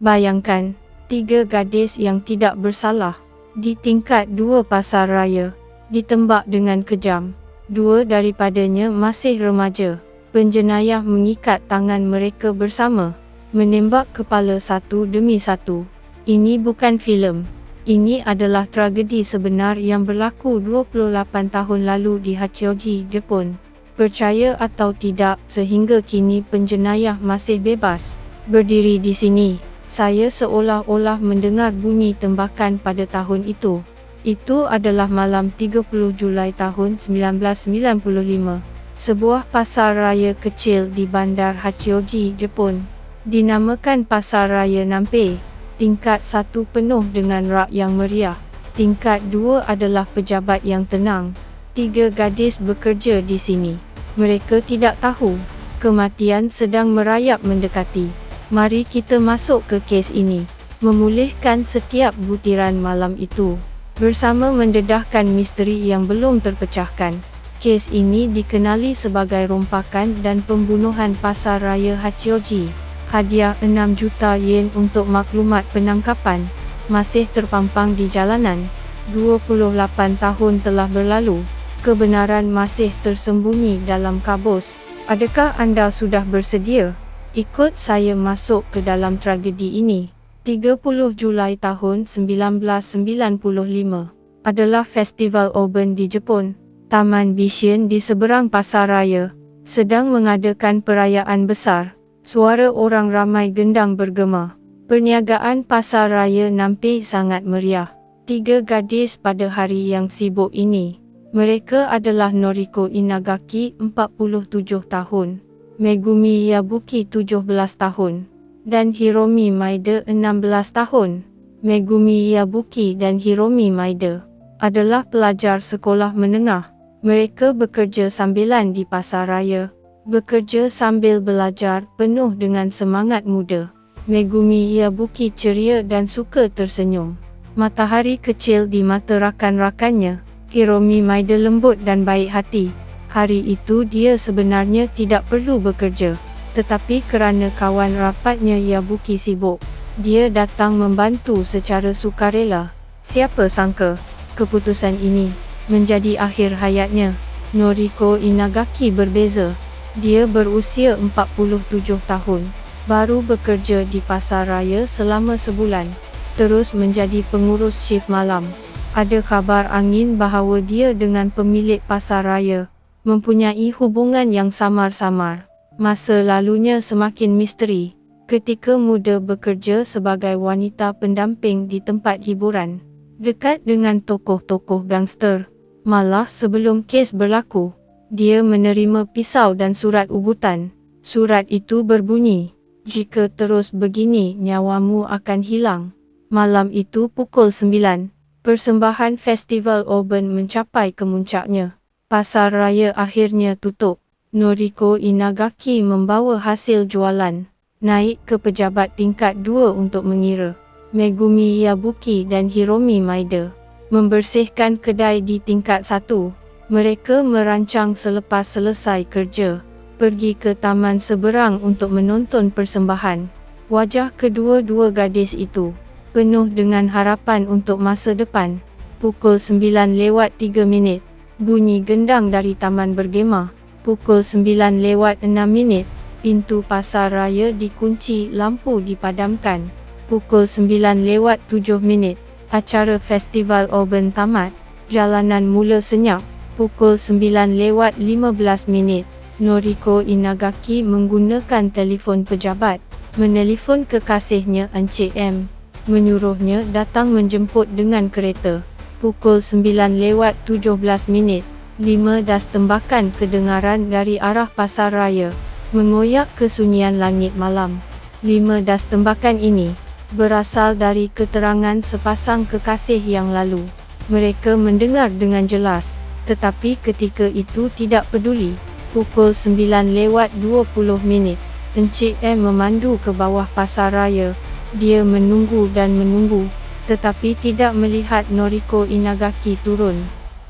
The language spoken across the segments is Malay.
Bayangkan, tiga gadis yang tidak bersalah di tingkat dua pasar raya ditembak dengan kejam. Dua daripadanya masih remaja. Penjenayah mengikat tangan mereka bersama, menembak kepala satu demi satu. Ini bukan filem. Ini adalah tragedi sebenar yang berlaku 28 tahun lalu di Hachioji, Jepun. Percaya atau tidak, sehingga kini penjenayah masih bebas. Berdiri di sini, saya seolah-olah mendengar bunyi tembakan pada tahun itu. Itu adalah malam 30 Julai tahun 1995. Sebuah pasar raya kecil di bandar Hachioji, Jepun. Dinamakan Pasar Raya Nampe. Tingkat satu penuh dengan rak yang meriah. Tingkat dua adalah pejabat yang tenang. Tiga gadis bekerja di sini. Mereka tidak tahu. Kematian sedang merayap mendekati. Mari kita masuk ke kes ini. Memulihkan setiap butiran malam itu. Bersama mendedahkan misteri yang belum terpecahkan. Kes ini dikenali sebagai rompakan dan pembunuhan pasar raya Hachioji. Hadiah 6 juta yen untuk maklumat penangkapan. Masih terpampang di jalanan. 28 tahun telah berlalu. Kebenaran masih tersembunyi dalam kabus. Adakah anda sudah bersedia? Ikut saya masuk ke dalam tragedi ini. 30 Julai tahun 1995 adalah Festival Oben di Jepun. Taman Bishin di seberang pasar raya sedang mengadakan perayaan besar. Suara orang ramai gendang bergema. Perniagaan pasar raya nampak sangat meriah. Tiga gadis pada hari yang sibuk ini. Mereka adalah Noriko Inagaki, 47 tahun. Megumi Yabuki 17 tahun dan Hiromi Maida 16 tahun. Megumi Yabuki dan Hiromi Maida adalah pelajar sekolah menengah. Mereka bekerja sambilan di pasar raya. Bekerja sambil belajar penuh dengan semangat muda. Megumi Yabuki ceria dan suka tersenyum. Matahari kecil di mata rakan-rakannya. Hiromi Maida lembut dan baik hati. Hari itu dia sebenarnya tidak perlu bekerja. Tetapi kerana kawan rapatnya Yabuki sibuk, dia datang membantu secara sukarela. Siapa sangka, keputusan ini menjadi akhir hayatnya. Noriko Inagaki berbeza. Dia berusia 47 tahun. Baru bekerja di pasar raya selama sebulan. Terus menjadi pengurus shift malam. Ada kabar angin bahawa dia dengan pemilik pasar raya mempunyai hubungan yang samar-samar. Masa lalunya semakin misteri. Ketika muda bekerja sebagai wanita pendamping di tempat hiburan, dekat dengan tokoh-tokoh gangster. Malah sebelum kes berlaku, dia menerima pisau dan surat ugutan. Surat itu berbunyi, jika terus begini nyawamu akan hilang. Malam itu pukul 9, persembahan Festival Oben mencapai kemuncaknya. Pasar raya akhirnya tutup. Noriko Inagaki membawa hasil jualan naik ke pejabat tingkat dua untuk mengira. Megumi Yabuki dan Hiromi Maida membersihkan kedai di tingkat satu. Mereka merancang selepas selesai kerja, pergi ke taman seberang untuk menonton persembahan. Wajah kedua-dua gadis itu penuh dengan harapan untuk masa depan. Pukul 9 lewat 3 minit, Bunyi gendang dari taman bergema. Pukul 9 lewat 6 minit. Pintu pasar raya dikunci, lampu dipadamkan. Pukul 9 lewat 7 minit. Acara festival Oben tamat. Jalanan mula senyap. Pukul 9 lewat 15 minit. Noriko Inagaki menggunakan telefon pejabat. Menelefon kekasihnya Encik M. Menyuruhnya datang menjemput dengan kereta pukul 9 lewat 17 minit, 5 das tembakan kedengaran dari arah pasar raya, mengoyak kesunyian langit malam. 5 das tembakan ini, berasal dari keterangan sepasang kekasih yang lalu. Mereka mendengar dengan jelas, tetapi ketika itu tidak peduli. Pukul 9 lewat 20 minit, Encik M memandu ke bawah pasar raya. Dia menunggu dan menunggu, tetapi tidak melihat Noriko Inagaki turun.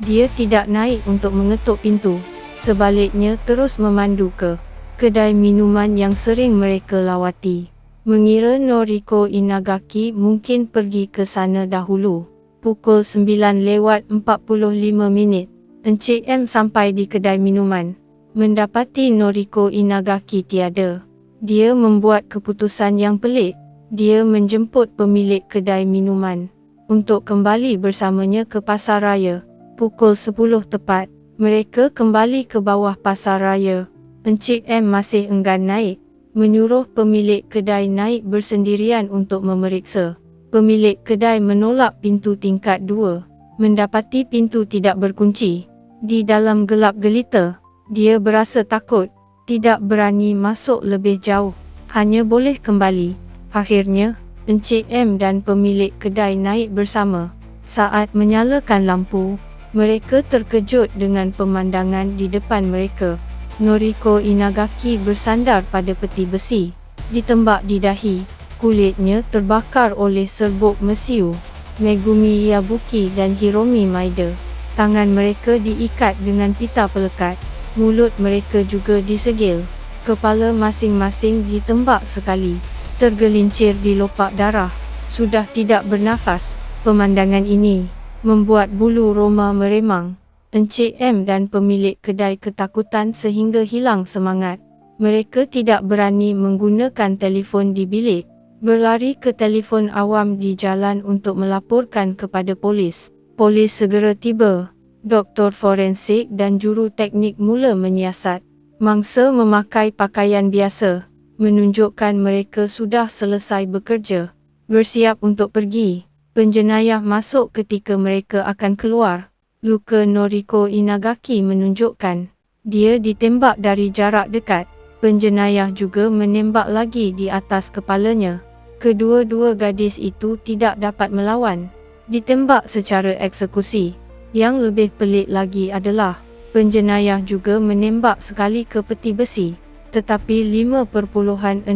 Dia tidak naik untuk mengetuk pintu. Sebaliknya terus memandu ke kedai minuman yang sering mereka lawati. mengira Noriko Inagaki mungkin pergi ke sana dahulu. Pukul 9 lewat 45 minit, Encik M sampai di kedai minuman. Mendapati Noriko Inagaki tiada. Dia membuat keputusan yang pelik. Dia menjemput pemilik kedai minuman untuk kembali bersamanya ke pasar raya. Pukul 10 tepat, mereka kembali ke bawah pasar raya. Encik M masih enggan naik. Menyuruh pemilik kedai naik bersendirian untuk memeriksa. Pemilik kedai menolak pintu tingkat dua. Mendapati pintu tidak berkunci. Di dalam gelap gelita, dia berasa takut. Tidak berani masuk lebih jauh. Hanya boleh kembali. Akhirnya, Encik M dan pemilik kedai naik bersama. Saat menyalakan lampu, mereka terkejut dengan pemandangan di depan mereka. Noriko Inagaki bersandar pada peti besi. Ditembak di dahi. Kulitnya terbakar oleh serbuk mesiu. Megumi Yabuki dan Hiromi Maida. Tangan mereka diikat dengan pita pelekat. Mulut mereka juga disegil. Kepala masing-masing ditembak sekali. Tergelincir di lopak darah. Sudah tidak bernafas. Pemandangan ini membuat bulu Roma meremang. Encik M dan pemilik kedai ketakutan sehingga hilang semangat. Mereka tidak berani menggunakan telefon di bilik. Berlari ke telefon awam di jalan untuk melaporkan kepada polis. Polis segera tiba. Doktor forensik dan juru teknik mula menyiasat. Mangsa memakai pakaian biasa. Menunjukkan mereka sudah selesai bekerja. Bersiap untuk pergi. Penjenayah masuk ketika mereka akan keluar. Luka Noriko Inagaki menunjukkan dia ditembak dari jarak dekat. Penjenayah juga menembak lagi di atas kepalanya. Kedua-dua gadis itu tidak dapat melawan. Ditembak secara eksekusi. Yang lebih pelik lagi adalah penjenayah juga menembak sekali ke peti besi. Tetapi 5.62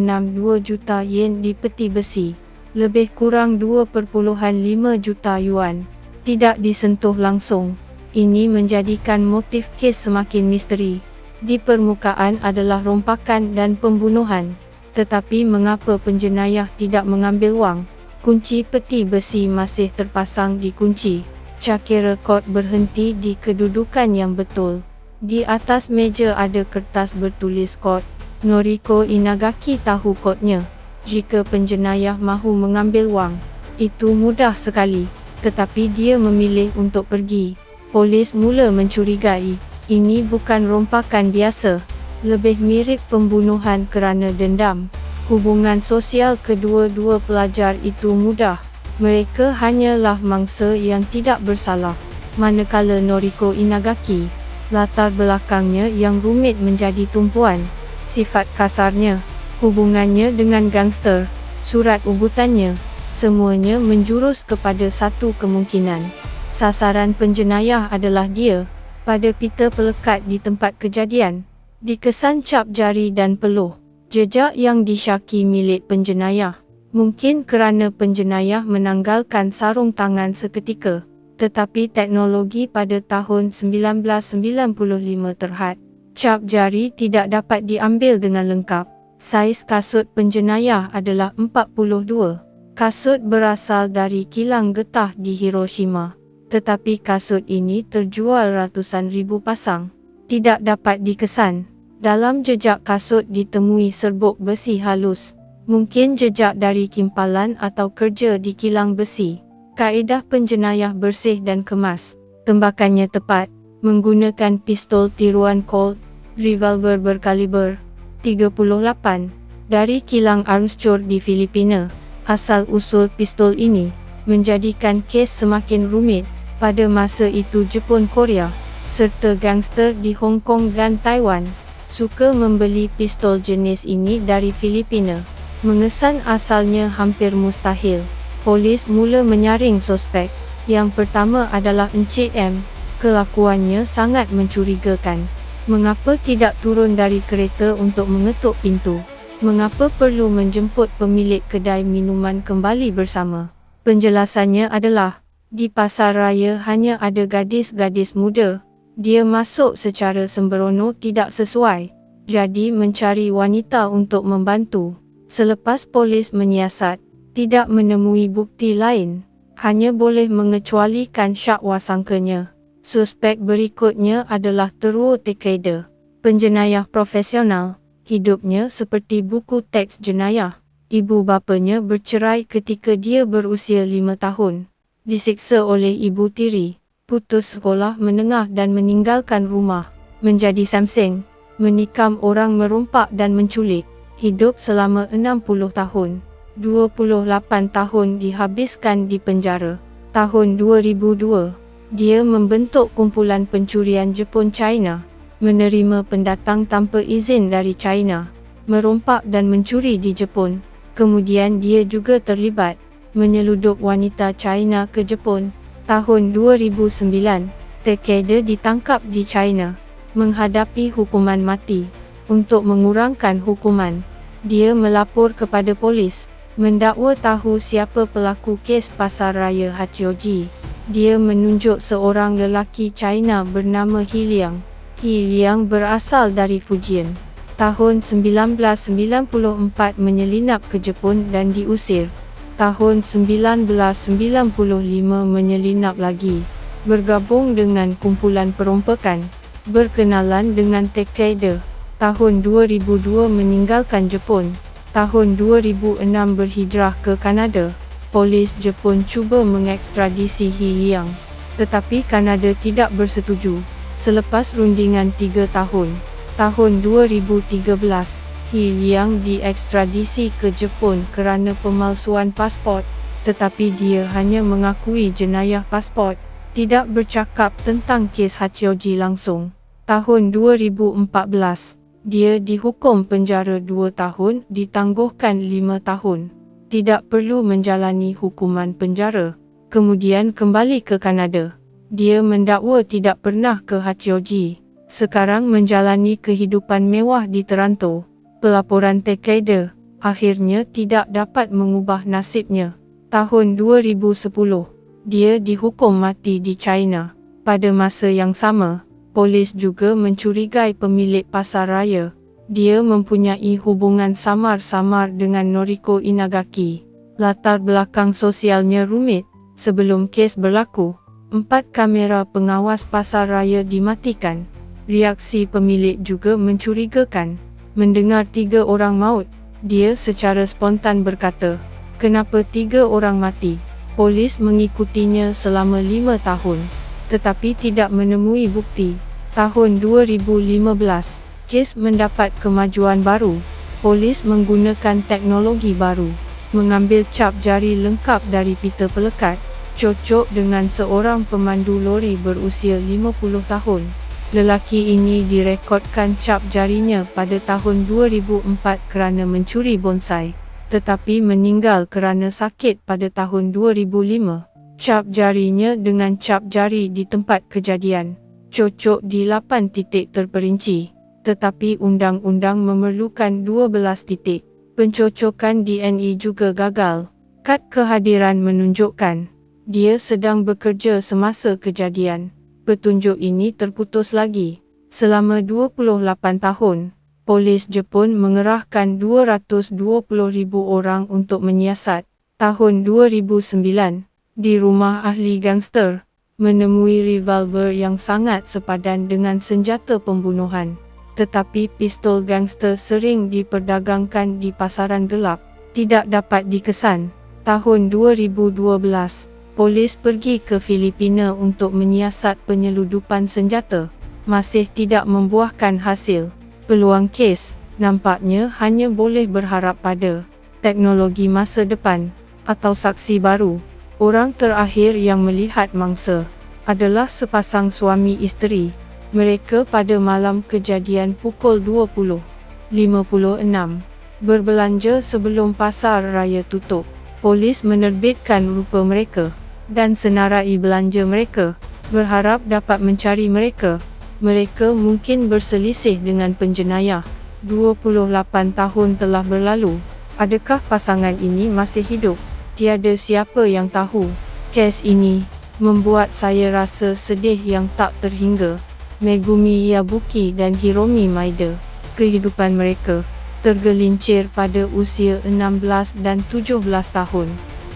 juta yen di peti besi lebih kurang 2.5 juta yuan. Tidak disentuh langsung. Ini menjadikan motif kes semakin misteri. Di permukaan adalah rompakan dan pembunuhan. Tetapi mengapa penjenayah tidak mengambil wang? Kunci peti besi masih terpasang di kunci. Cakira kod berhenti di kedudukan yang betul. Di atas meja ada kertas bertulis kod. Noriko Inagaki tahu kodnya. Jika penjenayah mahu mengambil wang, itu mudah sekali. Tetapi dia memilih untuk pergi. Polis mula mencurigai, ini bukan rompakan biasa. Lebih mirip pembunuhan kerana dendam. Hubungan sosial kedua-dua pelajar itu mudah. Mereka hanyalah mangsa yang tidak bersalah. Manakala Noriko Inagaki, latar belakangnya yang rumit menjadi tumpuan. Sifat kasarnya, hubungannya dengan gangster, surat ubutannya, semuanya menjurus kepada satu kemungkinan. Sasaran penjenayah adalah dia, pada pita pelekat di tempat kejadian, dikesan cap jari dan peluh, jejak yang disyaki milik penjenayah. Mungkin kerana penjenayah menanggalkan sarung tangan seketika, tetapi teknologi pada tahun 1995 terhad. Cap jari tidak dapat diambil dengan lengkap. Saiz kasut penjenayah adalah 42. Kasut berasal dari kilang getah di Hiroshima. Tetapi kasut ini terjual ratusan ribu pasang. Tidak dapat dikesan. Dalam jejak kasut ditemui serbuk besi halus. Mungkin jejak dari kimpalan atau kerja di kilang besi. Kaedah penjenayah bersih dan kemas. Tembakannya tepat. Menggunakan pistol tiruan Colt, revolver berkaliber 38 dari kilang Armstrong di Filipina. Asal usul pistol ini menjadikan kes semakin rumit. Pada masa itu Jepun Korea serta gangster di Hong Kong dan Taiwan suka membeli pistol jenis ini dari Filipina. Mengesan asalnya hampir mustahil. Polis mula menyaring suspek. Yang pertama adalah Encik M. Kelakuannya sangat mencurigakan. Mengapa tidak turun dari kereta untuk mengetuk pintu? Mengapa perlu menjemput pemilik kedai minuman kembali bersama? Penjelasannya adalah, di pasar raya hanya ada gadis-gadis muda. Dia masuk secara sembrono tidak sesuai. Jadi mencari wanita untuk membantu. Selepas polis menyiasat, tidak menemui bukti lain, hanya boleh mengecualikan syakwa sangkanya. Suspek berikutnya adalah Teruo Takeda, penjenayah profesional. Hidupnya seperti buku teks jenayah. Ibu bapanya bercerai ketika dia berusia lima tahun. Disiksa oleh ibu tiri, putus sekolah menengah dan meninggalkan rumah. Menjadi samseng, menikam orang merompak dan menculik. Hidup selama 60 tahun. 28 tahun dihabiskan di penjara. Tahun 2002, dia membentuk kumpulan pencurian Jepun China, menerima pendatang tanpa izin dari China, merompak dan mencuri di Jepun. Kemudian dia juga terlibat menyeludup wanita China ke Jepun. Tahun 2009, Takeda ditangkap di China, menghadapi hukuman mati. Untuk mengurangkan hukuman, dia melapor kepada polis, mendakwa tahu siapa pelaku kes pasar raya Hachioji. Dia menunjuk seorang lelaki China bernama He Liang. He Liang berasal dari Fujian. Tahun 1994 menyelinap ke Jepun dan diusir. Tahun 1995 menyelinap lagi. Bergabung dengan kumpulan perombakan berkenalan dengan Takeda. Tahun 2002 meninggalkan Jepun. Tahun 2006 berhijrah ke Kanada. Polis Jepun cuba mengekstradisi He Liang. Tetapi Kanada tidak bersetuju. Selepas rundingan 3 tahun. Tahun 2013, He Liang diekstradisi ke Jepun kerana pemalsuan pasport. Tetapi dia hanya mengakui jenayah pasport tidak bercakap tentang kes Hachioji langsung. Tahun 2014, dia dihukum penjara 2 tahun ditangguhkan 5 tahun. Tidak perlu menjalani hukuman penjara. Kemudian kembali ke Kanada. Dia mendakwa tidak pernah ke Hachioji. Sekarang menjalani kehidupan mewah di Toronto. Pelaporan Takeda akhirnya tidak dapat mengubah nasibnya. Tahun 2010, dia dihukum mati di China. Pada masa yang sama, polis juga mencurigai pemilik pasar raya. Dia mempunyai hubungan samar-samar dengan Noriko Inagaki. Latar belakang sosialnya rumit. Sebelum kes berlaku, empat kamera pengawas pasar raya dimatikan. Reaksi pemilik juga mencurigakan. Mendengar tiga orang maut, dia secara spontan berkata, kenapa tiga orang mati? Polis mengikutinya selama lima tahun, tetapi tidak menemui bukti. Tahun 2015, kes mendapat kemajuan baru. Polis menggunakan teknologi baru, mengambil cap jari lengkap dari pita pelekat, cocok dengan seorang pemandu lori berusia 50 tahun. Lelaki ini direkodkan cap jarinya pada tahun 2004 kerana mencuri bonsai tetapi meninggal kerana sakit pada tahun 2005. Cap jarinya dengan cap jari di tempat kejadian. Cocok di 8 titik terperinci. Tetapi undang-undang memerlukan 12 titik. Pencocokan DNA juga gagal. Kad kehadiran menunjukkan dia sedang bekerja semasa kejadian. Petunjuk ini terputus lagi. Selama 28 tahun, polis Jepun mengerahkan 220,000 orang untuk menyiasat. Tahun 2009, di rumah ahli gangster, menemui revolver yang sangat sepadan dengan senjata pembunuhan. Tetapi pistol gangster sering diperdagangkan di pasaran gelap, tidak dapat dikesan. Tahun 2012, polis pergi ke Filipina untuk menyiasat penyeludupan senjata. Masih tidak membuahkan hasil peluang kes nampaknya hanya boleh berharap pada teknologi masa depan atau saksi baru. Orang terakhir yang melihat mangsa adalah sepasang suami isteri. Mereka pada malam kejadian pukul 20.56 berbelanja sebelum pasar raya tutup. Polis menerbitkan rupa mereka dan senarai belanja mereka berharap dapat mencari mereka mereka mungkin berselisih dengan penjenayah. 28 tahun telah berlalu. Adakah pasangan ini masih hidup? Tiada siapa yang tahu. Kes ini membuat saya rasa sedih yang tak terhingga. Megumi Yabuki dan Hiromi Maida. Kehidupan mereka tergelincir pada usia 16 dan 17 tahun.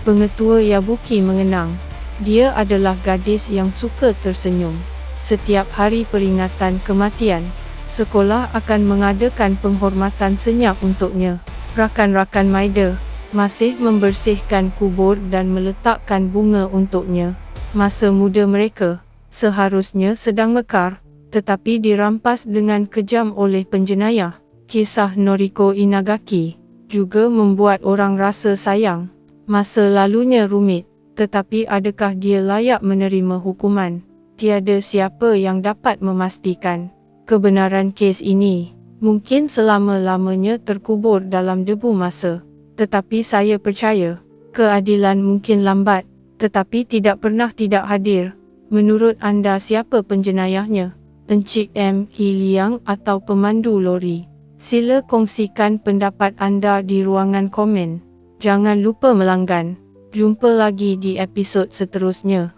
Pengetua Yabuki mengenang, dia adalah gadis yang suka tersenyum. Setiap hari peringatan kematian, sekolah akan mengadakan penghormatan senyap untuknya. Rakan-rakan Maida masih membersihkan kubur dan meletakkan bunga untuknya. Masa muda mereka seharusnya sedang mekar, tetapi dirampas dengan kejam oleh penjenayah. Kisah Noriko Inagaki juga membuat orang rasa sayang. Masa lalunya rumit, tetapi adakah dia layak menerima hukuman? Tiada siapa yang dapat memastikan kebenaran kes ini mungkin selama-lamanya terkubur dalam debu masa. Tetapi saya percaya, keadilan mungkin lambat, tetapi tidak pernah tidak hadir. Menurut anda siapa penjenayahnya? Encik M. Hiliang atau pemandu lori? Sila kongsikan pendapat anda di ruangan komen. Jangan lupa melanggan. Jumpa lagi di episod seterusnya.